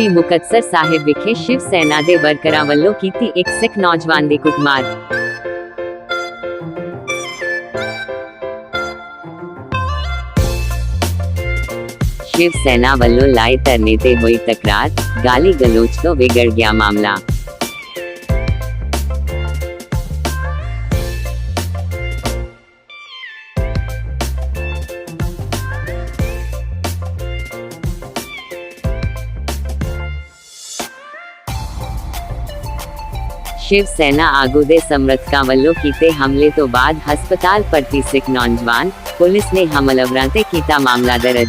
ਸ੍ਰੀ ਮੁਕਤਸਰ ਸਾਹਿਬ ਵਿਖੇ ਸ਼ਿਵ ਸੈਨਾ ਦੇ ਵਰਕਰਾਂ ਵੱਲੋਂ ਕੀਤੀ ਇੱਕ ਸਿੱਖ ਨੌਜਵਾਨ ਦੀ ਕੁੱਟਮਾਰ। ਸ਼ਿਵ ਸੈਨਾ ਵੱਲੋਂ ਲਾਏ ਧਰਨੇ ਤੇ ਹੋਈ ਤਕਰਾਰ ਗਾਲੀ ਗਲੋਚ ਤੋਂ ਵਿਗੜ ਗਿਆ ਮਾਮਲਾ। ਸ਼ਿਵ ਸੈਨਾ ਆਗੂ ਦੇ ਸਮਰਥਕਾਂ ਵੱਲੋਂ ਕੀਤੇ ਹਮਲੇ ਤੋਂ ਬਾਅਦ ਹਸਪਤਾਲ ਭਰਤੀ ਸਿੱਖ ਨੌਜਵਾਨ ਪੁਲਿਸ ਨੇ ਹਮਲਾਵਰਾਂ ਤੇ ਕੀਤਾ ਮਾਮਲਾ ਦਰਜ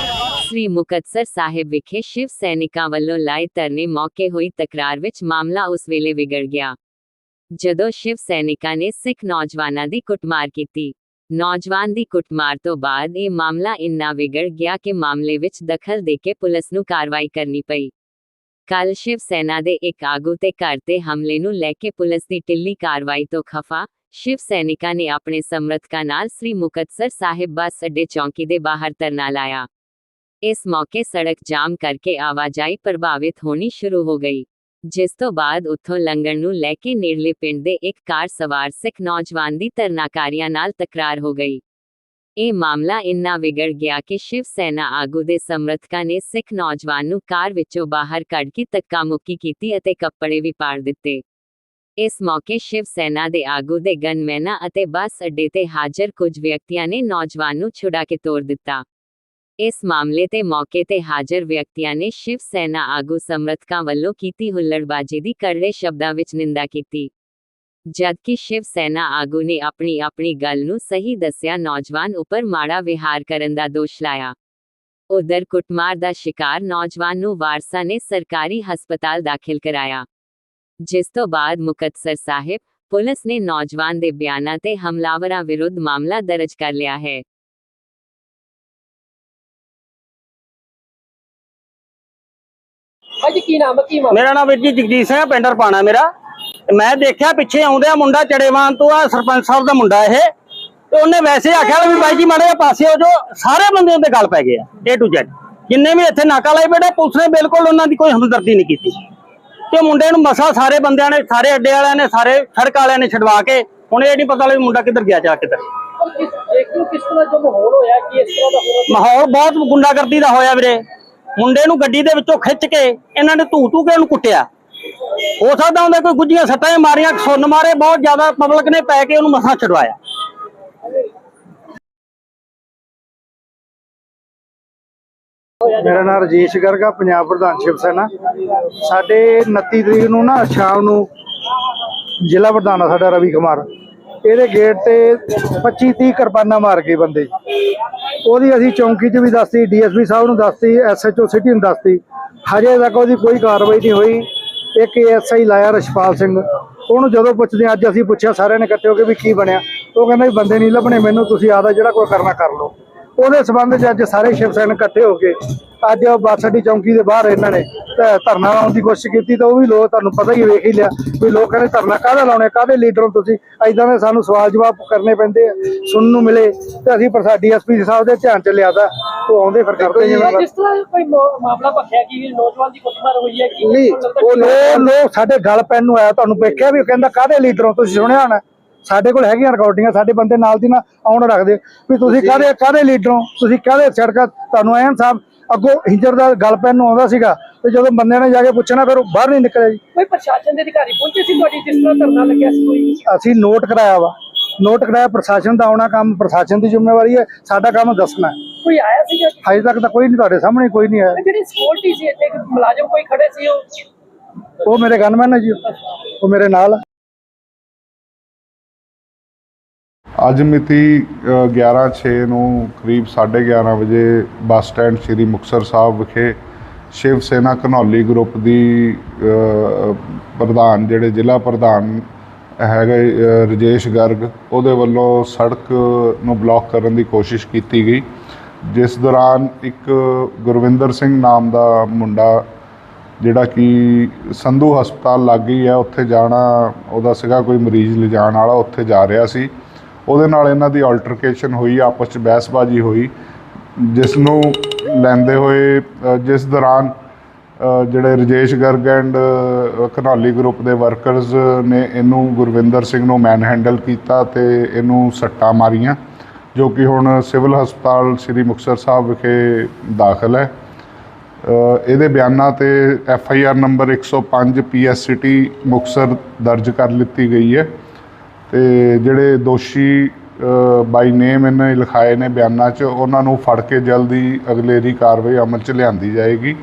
ਸ੍ਰੀ ਮੁਕਤਸਰ ਸਾਹਿਬ ਵਿਖੇ ਸ਼ਿਵ ਸੈਨਿਕਾਂ ਵੱਲੋਂ ਲਾਏ ਧਰਨੇ ਮੌਕੇ ਹੋਈ ਤਕਰਾਰ ਵਿੱਚ ਮਾਮਲਾ ਉਸ ਵੇਲੇ ਵਿਗੜ ਗਿਆ। ਜਦੋਂ ਸ਼ਿਵ ਸੈਨਿਕਾਂ ਨੇ ਸਿੱਖ ਨੌਜਵਾਨਾਂ ਦੀ ਕੁੱਟਮਾਰ ਕੀਤੀ। ਨੌਜਵਾਨ ਦੀ ਕੁੱਟਮਾਰ ਤੋਂ ਬਾਅਦ ਇਹ ਮਾਮਲਾ ਇੰਨਾ ਵਿਗੜ ਗਿਆ ਕਿ ਮਾਮਲੇ ਵਿੱਚ ਦਖਲ ਦੇ ਕੇ ਪੁਲਿਸ ਨੂੰ ਕਾਰਵਾਈ ਕਰਨੀ ਪਈ। ਕੱਲ ਸ਼ਿਵ ਸੈਨਾ ਦੇ ਇੱਕ ਆਗੂ ਤੇ ਘਰ ਤੇ ਹਮਲੇ ਨੂੰ ਲੈ ਕੇ ਪੁਲਿਸ ਦੀ ਟਿੱਲੀ ਕਾਰਵਾਈ ਤੋਂ ਖਫਾ, ਸ਼ਿਵ ਸੈਨਿਕਾਂ ਨੇ ਆਪਣੇ ਸਮਰਥਕਾਂ ਨਾਲ ਸ੍ਰੀ ਮੁਕਤਸਰ ਸਾਹਿਬ ਬੱਸ ਅੱਡੇ ਚੌਂਕੀ ਦੇ ਬਾਹਰ ਧਰਨਾ ਲਾਇਆ। ਇਸ ਮੌਕੇ ਸੜਕ ਜਾਮ ਕਰਕੇ ਆਵਾਜਾਈ ਪ੍ਰਭਾਵਿਤ ਹੋਣੀ ਸ਼ੁਰੂ ਹੋ ਗਈ, ਜਿਸ ਤੋਂ ਬਾਅਦ ਉੱਥੋਂ ਲੰਘਣ ਨੂੰ ਲੈ ਕੇ ਨੇੜਲੇ ਪਿੰਡ ਦੇ ਇੱਕ ਕਾਰ ਸਵਾਰ ਸਿੱਖ ਨੌਜਵਾਨ ਦੀ ਧਰਨਾਕਾਰੀਆਂ ਨਾਲ ਤਕਰਾਰ ਹੋ ਗਈ। ਇਹ ਮਾਮਲਾ ਇੰਨਾ ਵਿਗੜ ਗਿਆ ਕਿ ਸ਼ਿਵ ਸੈਨਾ ਆਗੂ ਦੇ ਸਮਰਥਕਾਂ ਨੇ ਸਿੱਖ ਨੌਜਵਾਨ ਨੂੰ ਕਾਰ ਵਿੱਚੋਂ ਬਾਹਰ ਕੱਢ ਕੇ ਧੱਕਾ ਮੁੱਕੀ ਕੀਤੀ ਅਤੇ ਕੱਪੜੇ ਵੀ ਪਾੜ ਦਿੱਤੇ। ਇਸ ਮੌਕੇ ਸ਼ਿਵ ਸੈਨਾ ਦੇ ਆਗੂ ਦੇ ਗਨਮੈਨਾਂ ਅਤੇ ਬੱਸ ਅੱਡੇ ਤੇ ਹਾਜ਼ਰ ਕੁਝ ਵਿਅਕਤੀਆਂ ਨੇ ਨੌਜਵਾਨ ਨੂੰ ਛੁਡਾ ਕੇ ਤੋੜ ਦਿੱਤਾ। ਇਸ ਮਾਮਲੇ ਤੇ ਮੌਕੇ ਤੇ ਹਾਜ਼ਰ ਵਿਅਕਤੀਆਂ ਨੇ ਸ਼ਿਵ ਸੈਨਾ ਆਗੂ ਸਮਰਥਕਾਂ ਵੱਲੋਂ ਕੀਤੀ ਹੁੱਲੜਬਾਜ਼ੀ ਦੀ ਕਰੜੇ ਸ਼ਬਦਾਂ ਵਿੱਚ ਨਿੰਦਾ ਕੀਤੀ। ਜਦਕਿ ਸ਼ਿਵ ਸੈਨਾ ਆਗੂ ਨੇ ਆਪਣੀ ਆਪਣੀ ਗੱਲ ਨੂੰ ਸਹੀ ਦੱਸਿਆ, ਨੌਜਵਾਨ ਉੱਪਰ ਮਾੜਾ ਵਿਹਾਰ ਕਰਨ ਦਾ ਦੋਸ਼ ਲਾਇਆ। ਉਧਰ ਕੁੱਟਮਾਰ ਦਾ ਸ਼ਿਕਾਰ ਨੌਜਵਾਨ ਨੂੰ ਵਾਰਸਾ ਨੇ ਸਰਕਾਰੀ ਹਸਪਤਾਲ ਦਾਖਲ ਕਰਾਇਆ। ਜਿਸ ਤੋਂ ਬਾਅਦ ਮੁਕਤਸਰ ਸਾਹਿਬ ਪੁਲਿਸ ਨੇ ਨੌਜਵਾਨ ਦੇ ਬਿਆਨਾਂ ਤੇ ਹਮਲਾਵਰਾਂ ਵਿਰੁੱਧ ਮਾਮਲਾ ਦਰਜ ਕਰ ਲਿਆ ਹੈ। ਅਜੇ ਕੀ ਨਾਮ ਹੈ, ਕੀ ਮਾਮਲਾ? ਮੇਰਾ ਨਾਮ ਵੀਰ ਜੀ ਜਗਜੀਤ ਸਿੰਘ ਹੈ ਪਿੰਡ ਰਪਾਣਾ ਮੇਰਾ। ਤੇ ਮੈਂ ਦੇਖਿਆ ਪਿੱਛੇ ਆਉਂਦਿਆ ਮੁੰਡਾ ਚੜੇਵਾਨ ਤੋਂ ਆ ਸਰਪੰਚ ਸਾਹਿਬ ਦਾ ਮੁੰਡਾ ਇਹ। ਤੇ ਉਹਨੇ ਵੈਸੇ ਆਖਿਆ ਵੀ ਬਾਈ ਜੀ ਮਾੜੇ ਜਿਹੇ ਪਾਸੇ ਹੋ ਜੋ ਸਾਰੇ ਬੰਦੇ ਉਹਦੇ ਗੱਲ ਪੈ ਗਏ ਆ A to Z ਜਿੰਨੇ ਵੀ ਇੱਥੇ ਨਾਕਾ ਲਾਈ ਬੈਠੇ ਪੁਲਿਸ ਨੇ ਬਿਲਕੁਲ ਉਹਨਾਂ ਦੀ ਕੋਈ ਹਮਦਰਦੀ ਨਹੀਂ ਕੀਤੀ। ਤੇ ਮੁੰਡੇ ਨੂੰ ਮਸਾ ਸਾਰੇ ਬੰਦਿਆਂ ਨੇ ਸਾਰੇ ਅੱਡੇ ਵਾਲਿਆਂ ਨੇ ਸਾਰੇ ਸੜਕ ਵਾਲਿਆਂ ਨੇ ਛਡਵਾ ਕੇ ਹੁਣ ਇਹ ਨਹੀਂ ਪਤਾ ਲੱਗ ਮੁੰਡਾ ਕਿੱਧਰ ਗਿਆ ਜਾ ਕਿੱਧਰ ਪਰ ਕਿਸ ਦੇਖੋ ਕਿਸ ਤਰ੍ਹਾਂ ਜੋ ਮਾਹੌਲ ਹੋਇਆ ਕਿ ਇਸ ਤਰ੍ਹਾਂ ਦਾ ਹੋਣਾ ਮਾਹੌਲ ਬਹੁਤ ਗੁੰਡਾਗਰਦੀ ਦਾ ਹੋਇਆ ਵੀਰੇ। ਮੁੰਡੇ ਨੂੰ ਗੱਡੀ ਦੇ ਵਿੱਚੋਂ ਖਿੱਚ ਕੇ ਇਹਨਾਂ ਨੇ ਧੂ ਧੂ ਕੇ ਉਹਨੂੰ ਕੁੱਟਿਆ। ਹੋ ਸਕਦਾ ਹੁੰਦਾ ਕੋਈ ਗੁੱਜੀਆਂ ਸੱਟਾਂ ਮਾਰੀਆਂ, ਸੁੰਨ ਮਾਰੇ, ਬਹੁਤ ਜ਼ਿਆਦਾ ਪਬਲਿਕ ਨੇ ਪੈ ਕੇ ਉਹਨੂੰ ਮਸਾਂ ਛਡਵਾਇਆ ਮੇਰਾ ਨਾਮ ਰਜੇਸ਼ ਗਰਗਾ ਪੰਜਾਬ ਪ੍ਰਧਾਨ ਸ਼ਿਵ ਸੈਨਾ। ਸਾਡੇ 29 ਤਰੀਕ ਨੂੰ ਨਾ ਸ਼ਾਮ ਨੂੰ ਜ਼ਿਲ੍ਹਾ ਪ੍ਰਧਾਨ ਆ ਸਾਡਾ ਰਵੀ ਕੁਮਾਰ। ਇਹਦੇ ਗੇਟ ਤੇ 25 30 ਕਿਰਪਾਨਾਂ ਮਾਰ ਕੇ ਬੰਦੇ। ਉਹਦੀ ਅਸੀਂ ਚੌਂਕੀ 'ਚ ਵੀ ਦੱਸਤੀ, ਡੀਐਸਪੀ ਸਾਹਿਬ ਨੂੰ ਦੱਸਤੀ, ਐਸਐਚਓ ਸਿਟੀ ਨੂੰ ਦੱਸਤੀ। ਹਜੇ ਤੱਕ ਉਹਦੀ ਕੋਈ ਕਾਰਵਾਈ ਨਹੀਂ ਹੋਈ। ਇੱਕ ਐਸਆਈ ਲਾਇਆ ਰਸ਼ਪਾਲ ਸਿੰਘ। ਉਹਨੂੰ ਜਦੋਂ ਪੁੱਛਦੇ ਅੱਜ ਅਸੀਂ ਪੁੱਛਿਆ, ਸਾਰਿਆਂ ਨੇ ਇਕੱਠੇ ਹੋ ਕੇ ਵੀ ਕੀ ਬਣਿਆ। ਉਹ ਕਹਿੰਦਾ ਵੀ ਬੰਦੇ ਨਹੀਂ ਲੱਭਣੇ, ਮੈਨੂੰ ਤੁਸੀਂ ਆਦਾ ਜਿਹੜਾ ਕੋਈ ਕਰਨਾ ਕਰ ਲਓ। ਉਹਦੇ ਸਬੰਧ 'ਚ ਅੱਜ ਸਾਰੇ ਸ਼ਿਵ ਸੈਨ ਇਕੱਠੇ ਹੋ ਕੇ ਅੱਜ ਉਹ ਬੱਸ ਅੱਡੀ ਚੌਂਕੀ ਦੇ ਬਾਹਰ ਇਹਨਾਂ ਨੇ ਧਰਨਾ ਲਾਉਣ ਦੀ ਕੋਸ਼ਿਸ਼ ਕੀਤੀ ਤਾਂ ਉਹ ਵੀ ਲੋਕ ਤੁਹਾਨੂੰ ਪਤਾ ਹੀ ਵੇਖ ਹੀ ਲਿਆ ਵੀ ਲੋਕਾਂ ਨੇ ਧਰਨਾ ਕਾਹਦਾ ਲਾਉਣੇ ਕਾਹਦੇ ਲੀਡਰ ਹੋ ਤੁਸੀਂ? ਐਦਾਂ ਦੇ ਸਾਨੂੰ ਸਵਾਲ ਜਵਾਬ ਕਰਨੇ ਪੈਂਦੇ ਆ ਸੁਣਨ ਨੂੰ ਮਿਲੇ ਤੇ ਅਸੀਂ ਪਰ ਡੀਐਸਪੀ ਸਾਹਿਬ ਦੇ ਧਿਆਨ 'ਚ ਲਿਆਦਾ ਉਹ ਆਉਂਦੇ ਫਿਰ ਕਰਦੇ ਜਿਵੇਂ ਜਿਸ ਤਰ੍ਹਾਂ ਕੋਈ ਮਾ- ਮਾਮਲਾ ਭਖਿਆ ਕਿ ਨੌਜਵਾਨ ਦੀ ਕੁੱਟਮਾਰ ਹੋਈ ਹੈ ਕਿ ਨਹੀਂ ਉਹ ਲੋਕ ਲੋਕ ਸਾਡੇ ਗਲ ਪੈਣ ਨੂੰ ਆਇਆ ਤੁਹਾਨੂੰ ਵੇਖਿਆ ਵੀ ਉਹ ਕਹਿੰਦਾ ਕਾਹਦੇ ਲੀਡਰ ਹੋ ਤੁਸੀਂ ਸੁਣਿਆ ਹੋਣਾ? ਸਾਡੇ ਕੋਲ ਹੈਗੀਆਂ ਰਿਕਾਰਡਿੰਗਾਂ ਸਾਡੇ ਬੰਦੇ ਨਾਲ ਦੀ ਨਾਲ ਆਉਣ ਰੱਖਦੇ। ਵੀ ਤੁਸੀਂ ਕਾਹਦੇ ਕਾਹਦੇ ਲੀਡਰ ਹੋ? ਤੁਸੀਂ ਕਾਹਦੇ ਸੜਕਾਂ ਤੁਹਾਨੂੰ ਐਨ ਸਾਹਿਬ ਅੱਗੋਂ ਹਿੰਜਰ ਦਾ ਗਲ ਪੈਣ ਨੂੰ ਆਉਂਦਾ ਸੀਗਾ ਤੇ ਜਦੋਂ ਬੰਦਿਆਂ ਨੇ ਜਾ ਕੇ ਪੁੱਛਣਾ ਫਿਰ ਉਹ ਬਾਹਰ ਨਹੀਂ ਨਿਕਲਿਆ ਜੀ। ਕੋਈ ਪ੍ਰਸ਼ਾਸਨ ਦੇ ਅਧਿਕਾਰੀ ਪਹੁੰਚੇ ਸੀ ਤੁਹਾਡੀ ਜਿਸ ਤਰ੍ਹਾਂ ਧਰਨਾ ਲੱਗਿਆ ਸੀ ਕੋਈ? ਅਸੀਂ ਨੋਟ ਕਰਾਇਆ ਵਾ। ਨੋਟ ਕਰਾਇਆ ਪ੍ਰਸ਼ਾਸਨ ਦਾ ਆਉਣਾ ਕੰਮ ਪ੍ਰਸ਼ਾਸਨ ਦੀ ਜ਼ਿੰਮੇਵਾਰੀ ਹੈ ਸਾਡਾ ਕੰਮ ਦੱਸਣਾ ਹੈ। ਕੋਈ ਆਇਆ ਸੀ ਹਜੇ ਤੱਕ ਤਾਂ ਕੋਈ ਨਹੀਂ ਤੁਹਾਡੇ ਸਾਹਮਣੇ ਕੋਈ ਨਹੀਂ ਆਇਆ। ਜਿਹੜੀ ਸਿਕਿਉਰਿਟੀ ਸੀ ਇੱਥੇ ਇੱਕ ਮੁਲਾਜ਼ਮ ਕੋਈ ਖੜੇ ਸੀ ਉਹ? ਉਹ ਮੇਰੇ ਗਨਮੈਨ ਹੈ ਜੀ। ਉਹ ਮੇਰੇ ਨਾਲ ਆ। ਅੱਜ ਮਿਤੀ 11/6 ਨੂੰ ਕਰੀਬ 11:30 ਵਜੇ ਬੱਸ ਸਟੈਂਡ ਸ੍ਰੀ ਮੁਕਤਸਰ ਸਾਹਿਬ ਵਿਖੇ ਸ਼ਿਵ ਸੈਨਾ ਘਨੌਲੀ ਗਰੁੱਪ ਦੀ ਪ੍ਰਧਾਨ ਜਿਹੜੇ ਜ਼ਿਲ੍ਹਾ ਪ੍ਰਧਾਨ ਹੈਗੇ ਅ, ਰਜੇਸ਼ ਗਰਗ ਉਹਦੇ ਵੱਲੋਂ ਸੜਕ ਨੂੰ ਬਲੌਕ ਕਰਨ ਦੀ ਕੋਸ਼ਿਸ਼ ਕੀਤੀ ਗਈ। ਜਿਸ ਦੌਰਾਨ ਇੱਕ ਗੁਰਵਿੰਦਰ ਸਿੰਘ ਨਾਮ ਦਾ ਮੁੰਡਾ ਜਿਹੜਾ ਕਿ ਸੰਧੂ ਹਸਪਤਾਲ ਲੱਗ ਗਈ ਹੈ ਉੱਥੇ ਜਾਣਾ ਉਹਦਾ ਸੀਗਾ ਕੋਈ ਮਰੀਜ਼ ਲਿਜਾਣ ਵਾਲਾ ਉੱਥੇ ਜਾ ਰਿਹਾ ਸੀ। ਉਹਦੇ ਨਾਲ ਇਹਨਾਂ ਦੀ ਆਲਟਰਕੇਸ਼ਨ ਹੋਈ, ਆਪਸ ਚ ਬਹਿਸਬਾਜ਼ੀ ਹੋਈ, ਜਿਸ ਨੂੰ ਲੈਂਦੇ ਹੋਏ ਜਿਸ ਦੌਰਾਨ ਜਿਹੜੇ ਰਜੇਸ਼ ਗਰਗ ਐਂਡ ਘਨੌਲੀ ਗਰੁੱਪ ਦੇ ਵਰਕਰਸ ਨੇ ਇਹਨੂੰ ਗੁਰਵਿੰਦਰ ਸਿੰਘ ਨੂੰ ਮੈਨ ਹੈਂਡਲ ਕੀਤਾ ਤੇ ਇਹਨੂੰ ਸੱਟਾਂ ਮਾਰੀਆਂ, ਜੋ ਕਿ ਹੁਣ ਸਿਵਲ ਹਸਪਤਾਲ ਸ੍ਰੀ ਮੁਕਤਸਰ ਸਾਹਿਬ ਵਿਖੇ ਦਾਖਲ ਹੈ। ਇਹਦੇ ਬਿਆਨਾਂ ਤੇ F I R number 105 P S city Muktsar ਦਰਜ ਕਰ ਲਿੱਤੀ ਗਈ ਹੈ। ਤੇ ਜਿਹੜੇ ਦੋਸ਼ੀ ਬਾਈ ਨੇਮ ਇਹਨੇ ਲਿਖਾਏ ਨੇ ਬਿਆਨਾਂ 'ਚ, ਉਹਨਾਂ ਨੂੰ ਫੜ ਕੇ ਜਲਦੀ ਅਗਲੇਰੀ ਕਾਰਵਾਈ ਅਮਲ 'ਚ ਲਿਆਂਦੀ ਜਾਏਗੀ।